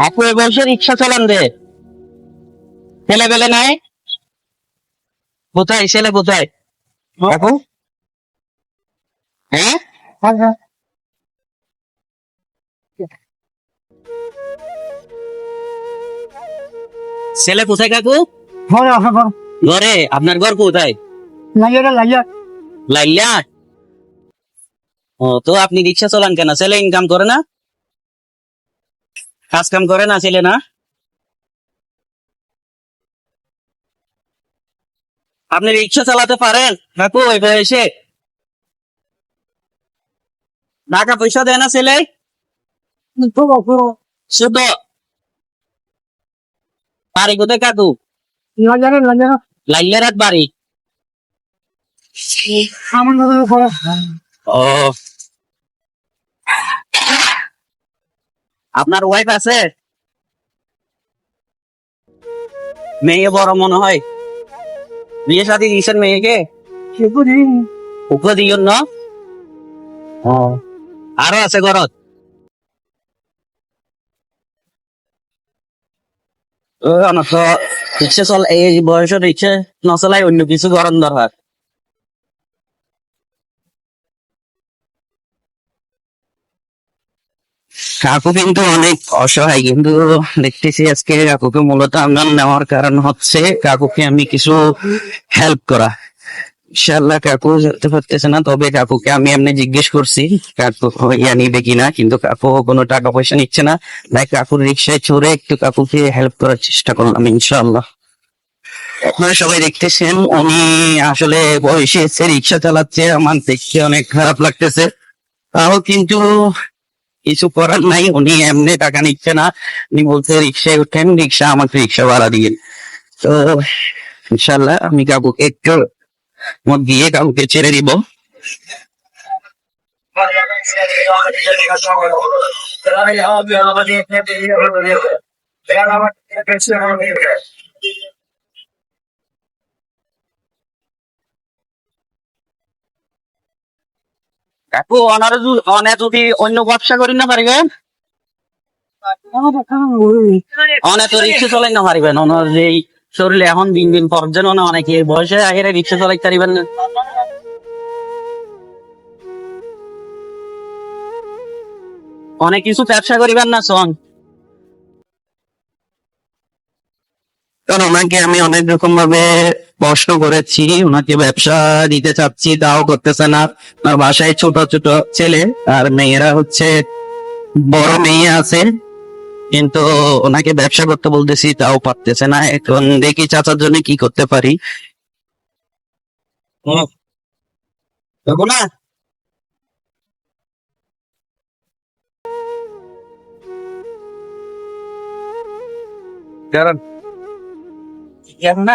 আপু এ বয়সে রিক্সা চালান রে। ছেলে বেলে নাই? কোথায়? ছেলে কোথায়? আপু হ্যাঁ? ছেলে কোথায় কাকু? ঘরে আপনার ঘর কোথায়? লাইলা ও তো আপনি রিক্সা চালান কেন? ছেলে ইনকাম করে না? কাজ কাম করে না ছেলে না? আপনি রিক্সা চালাতে পারেন? কাকু ওই বয়সে টাকা পয়সা দেয় না ছেলে? শুধু বাড়ি কোথায় কাকু? লাইলে রাত বাড়ি ও। আপনার ওয়াইফ আছে? মেয়ে বড় মনে হয়। বিয়ে সাথে দিয়েছেন মেয়েকে? ওকে দিও না? আরও আছে ঘরত। রিক্সা চল এই বয়সে রিক্সা নচলাই অন্য কিছু গরম দরকার। কাকু কিন্তু অনেক অসহায়, কিন্তু দেখতেছি আজকে কাকুকে মূলত আমরা নেওয়ার কারণ হচ্ছে কাকুকে আমি কিছু হেল্প করা। ইনশাল্লাহ কাকু যেতে পারতেছে না, তবে কাকুকে আমি এমনি জিজ্ঞেস করছি, কাকু ইয়া নিবে কিনা, কিন্তু কাকু কোনো টাকা পয়সা নিচ্ছে না। তাই কাকুর রিক্সায় চড়ে একটু কাকুকে হেল্প করার চেষ্টা করলাম ইনশাল্লাহ আপনারা সবাই দেখতেছেন, উনি আসলে বয়সে এসে রিক্সা চালাচ্ছে, আমার দেখতে অনেক খারাপ লাগতেছে। তাও কিন্তু কিছু করার নাই, উনি এমনি টাকা নিচ্ছে না। উনি বলছে, রিক্সায় উঠেন, রিক্সা আমাকে রিক্সা ভাড়া দিয়ে। তো ইনশাল্লাহ আমি কাকুকে একটু দিয়ে কাকুকে ছেড়ে দিব। যদি অন্য ব্যবসা করি না রিক্সা চলাই না পারিবেন শরীরে এখন দিন দিন না অনেকে বয়সে আগের রিক্সা না। অনেক কিছু ব্যবসা করিবেন না সন ওনাকে আমি অনেক রকম ভাবে প্রশ্ন করেছি, ওনাকে ব্যবসা দিতে চাচ্ছি, তাও করতেছে না। আর বাসায় ছোট ছোট ছেলে, আর মেয়েরা হচ্ছে বড় মেয়ে আছে। কিন্তু ওনাকে ব্যবসা করতে বলতেছি, তাও পারতেছে না। এখন দেখি চাচার জন্য কি করতে পারি। না। এখন না